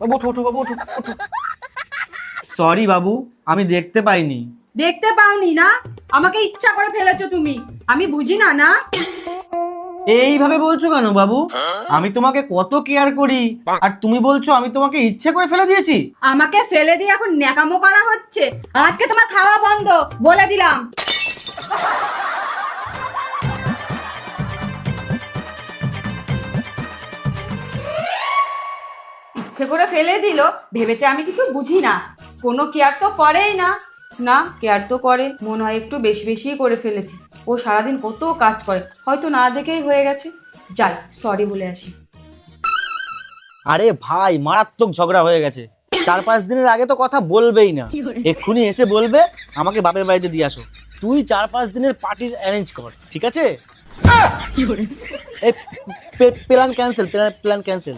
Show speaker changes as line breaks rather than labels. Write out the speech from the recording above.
বাবু ওঠো ওঠো বাবু ওঠো ওঠো। সরি বাবু আমি দেখতে পাইনি।
দেখতে পাওনি না? আমাকে ইচ্ছা করে ফেলেছো তুমি। আমি বুঝি না না?
এইভাবে বলছো কেন বাবু? আমি তোমাকে কত কেয়ার করি। আর তুমি বলছো আমি তোমাকে ইচ্ছে করে ফেলে দিয়েছি।
আমাকে ফেলে দিয়ে এখন ন্যাকামো করা হচ্ছে। আজকে তোমার খাওয়া বন্ধ বলে দিলাম। ইচ্ছে করে ফেলে দিল। ভেবেছে আমি কিছু বুঝি না। কোনো কেয়ার তো করেই না। না কেয়ার তো করে। মনে হয় একটু বেশি বেশি করে ফেলেছে। ও সারাদিন কত কাজ করে। হয়তো না দেখেই হয়ে গেছে। যাই সরি বলে আসি।
আরে ভাই মারাত্মক ঝগড়া হয়ে গেছে। চার পাঁচ দিনের আগে তো কথা বলবেই না। এক্ষুনি এসে বলবে আমাকে বাপের বাড়িতে দিয়ে আসো। তুই চার পাঁচ দিনের পার্টির অ্যারেঞ্জ কর ঠিক আছে? Plan cancel plan cancel